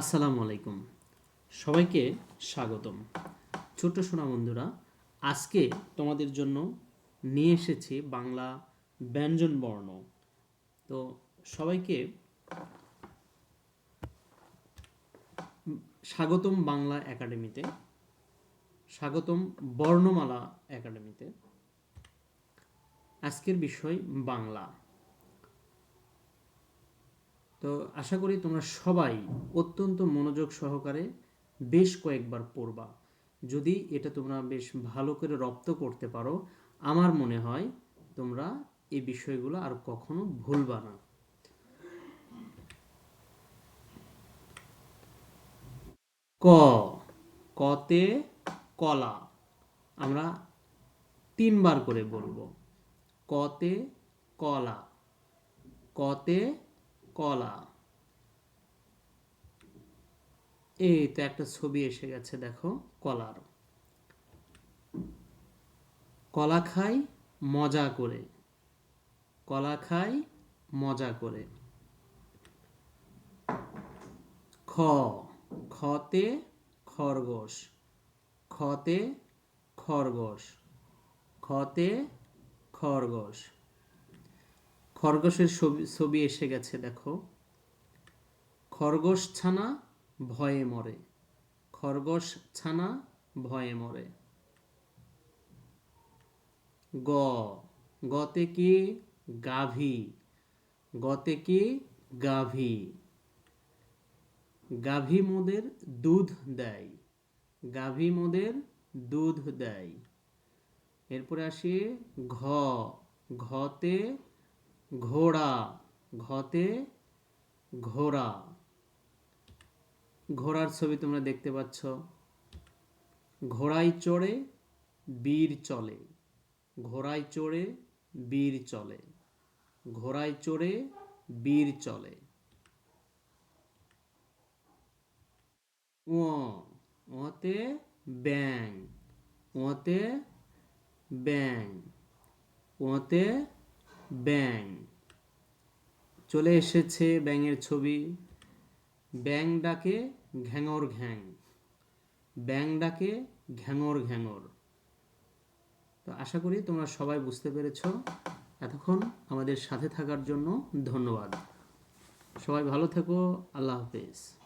আসসালামু আলাইকুম। সবাইকে স্বাগতম। ছোট্ট সোনা বন্ধুরা, আজকে তোমাদের জন্য নিয়ে এসেছি বাংলা ব্যঞ্জন বর্ণ। তো সবাইকে স্বাগতম বাংলা একাডেমিতে, স্বাগতম বর্ণমালা একাডেমিতে। আজকের বিষয় বাংলা। তো আশা করি তোমরা সবাই অত্যন্ত মনোযোগ সহকারে বেশ কয়েকবার পড়বা। যদি এটা তোমরা বেশ ভালো করে রপ্ত করতে পারো, আমার মনে হয় তোমরা এই বিষয়গুলো আর কখনো ভুলবা না। ক, কতে কলা। আমরা তিনবার করে বলব। কতে কলা। কতে কলা। এই তো একটা ছবি এসে গেছে, দেখো, কলার। কলা খাই, মজা করে। কলা খাই, মজা করে। খ, খতে খরগোশ। খতে খরগোশ। খতে খরগোশ। খরগোশের ছবি এসে গেছে, দেখো। খরগোশ ছানা ভয়ে মরে। খরগোশ ছানা ভয়ে মরে। গ। গতে কি গাভী? গতে কি গাভী? গাভী মোদের দুধ দেয়। গাভী মোদের দুধ দেয়। এরপরে আসি ঘ। ঘতে ঘোড়া, ঘতে ঘোড়া। ঘোড়ার ছবি তোমরা দেখতে পাচ্ছ। ঘোড়ায় চড়ে, বীর চলে। ঘোড়ায় চড়ে, বীর চলে। ঘোড়ায় চড়ে, বীর চলে। ওতে ব্যাং ওতে ব্যাং ওতে ব্যাং চলে এসেছে ব্যাঙের ছবি। ব্যাং ডাকে ঘ্যাঙর ঘ্যাং। ব্যাং ডাকে ঘ্যাঙর ঘ্যাঙর। তো আশা করি তোমরা সবাই বুঝতে পেরেছ। এতক্ষণ আমাদের সাথে থাকার জন্য ধন্যবাদ। সবাই ভালো থেকো। আল্লাহ হাফেজ।